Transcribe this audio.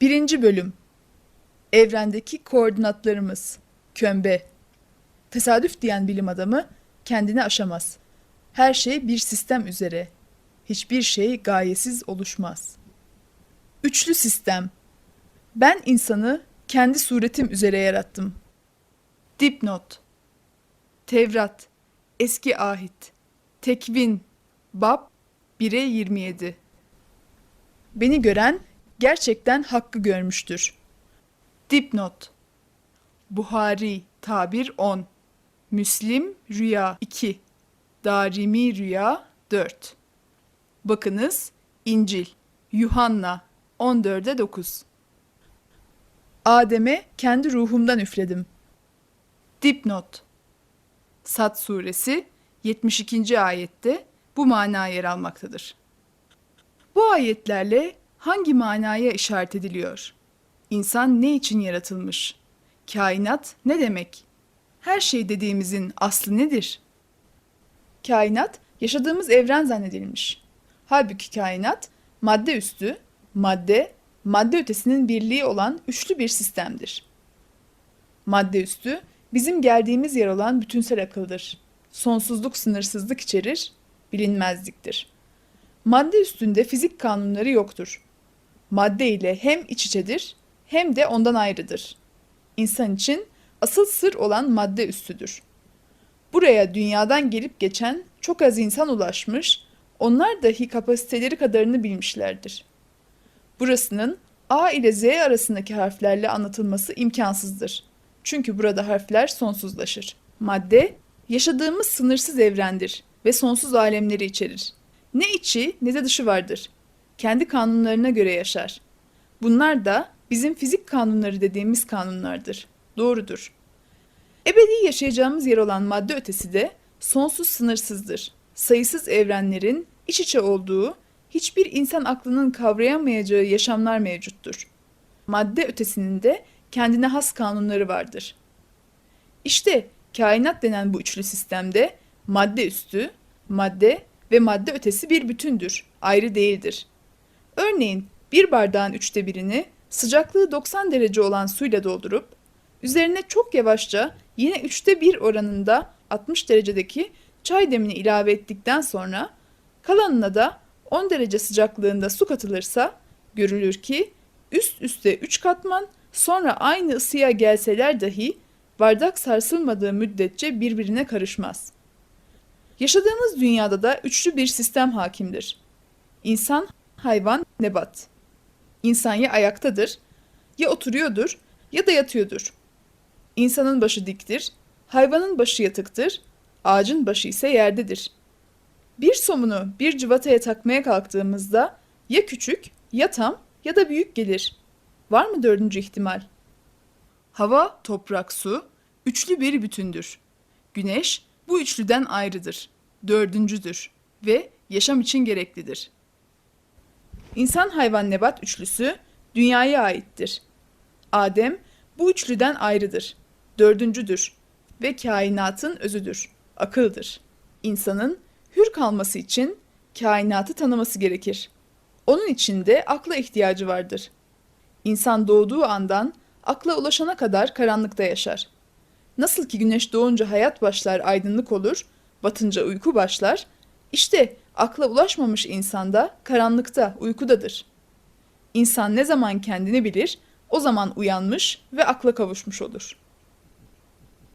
Birinci bölüm. Evrendeki koordinatlarımız. Kömbe. Tesadüf diyen bilim adamı kendini aşamaz. Her şey bir sistem üzere. Hiçbir şey gayesiz oluşmaz. Üçlü sistem. Ben insanı kendi suretim üzere yarattım. Dipnot. Tevrat. Eski Ahit. Tekvin. Bab 1'e 27 Beni gören gerçekten hakkı görmüştür. Dipnot Buhari Tabir 10 Müslim Rüya 2 Darimi Rüya 4 Bakınız İncil Yuhanna 14'e 9 Adem'e kendi ruhumdan üfledim. Dipnot Sat suresi 72. ayette bu mana yer almaktadır. Bu ayetlerle hangi manaya işaret ediliyor? İnsan ne için yaratılmış? Kainat ne demek? Her şey dediğimizin aslı nedir? Kainat yaşadığımız evren zannedilmiş. Halbuki kainat madde üstü, madde, madde ötesinin birliği olan üçlü bir sistemdir. Madde üstü bizim geldiğimiz yer olan bütünsel akıldır. Sonsuzluk sınırsızlık içerir, bilinmezliktir. Madde üstünde fizik kanunları yoktur. Madde ile hem iç içedir hem de ondan ayrıdır. İnsan için asıl sır olan madde üstüdür. Buraya dünyadan gelip geçen çok az insan ulaşmış, onlar dahi kapasiteleri kadarını bilmişlerdir. Burasının A ile Z arasındaki harflerle anlatılması imkansızdır. Çünkü burada harfler sonsuzlaşır. Madde, yaşadığımız sınırsız evrendir ve sonsuz alemleri içerir. Ne içi ne de dışı vardır. Kendi kanunlarına göre yaşar. Bunlar da bizim fizik kanunları dediğimiz kanunlardır. Doğrudur. Ebedi yaşayacağımız yer olan madde ötesi de sonsuz sınırsızdır. Sayısız evrenlerin iç içe olduğu, hiçbir insan aklının kavrayamayacağı yaşamlar mevcuttur. Madde ötesinin de kendine has kanunları vardır. İşte kainat denen bu üçlü sistemde madde üstü, madde ve madde ötesi bir bütündür, ayrı değildir. Örneğin bir bardağın üçte birini sıcaklığı 90 derece olan suyla doldurup üzerine çok yavaşça yine üçte bir oranında 60 derecedeki çay demini ilave ettikten sonra kalanına da 10 derece sıcaklığında su katılırsa görülür ki üst üste 3 katman sonra aynı ısıya gelseler dahi bardak sarsılmadığı müddetçe birbirine karışmaz. Yaşadığımız dünyada da üçlü bir sistem hakimdir. İnsan, hayvan, nebat. İnsan ya ayaktadır, ya oturuyordur ya da yatıyordur. İnsanın başı diktir, hayvanın başı yatıktır, ağacın başı ise yerdedir. Bir somunu bir cıvataya takmaya kalktığımızda ya küçük, ya tam ya da büyük gelir. Var mı dördüncü ihtimal? Hava, toprak, su üçlü bir bütündür. Güneş bu üçlüden ayrıdır, dördüncüdür ve yaşam için gereklidir. İnsan hayvan nebat üçlüsü dünyaya aittir. Adem bu üçlüden ayrıdır, dördüncüdür ve kainatın özüdür, akıldır. İnsanın hür kalması için kainatı tanıması gerekir. Onun için de akla ihtiyacı vardır. İnsan doğduğu andan akla ulaşana kadar karanlıkta yaşar. Nasıl ki güneş doğunca hayat başlar, aydınlık olur, batınca uyku başlar, işte akla ulaşmamış insanda karanlıkta, uykudadır. İnsan ne zaman kendini bilir, o zaman uyanmış ve akla kavuşmuş olur.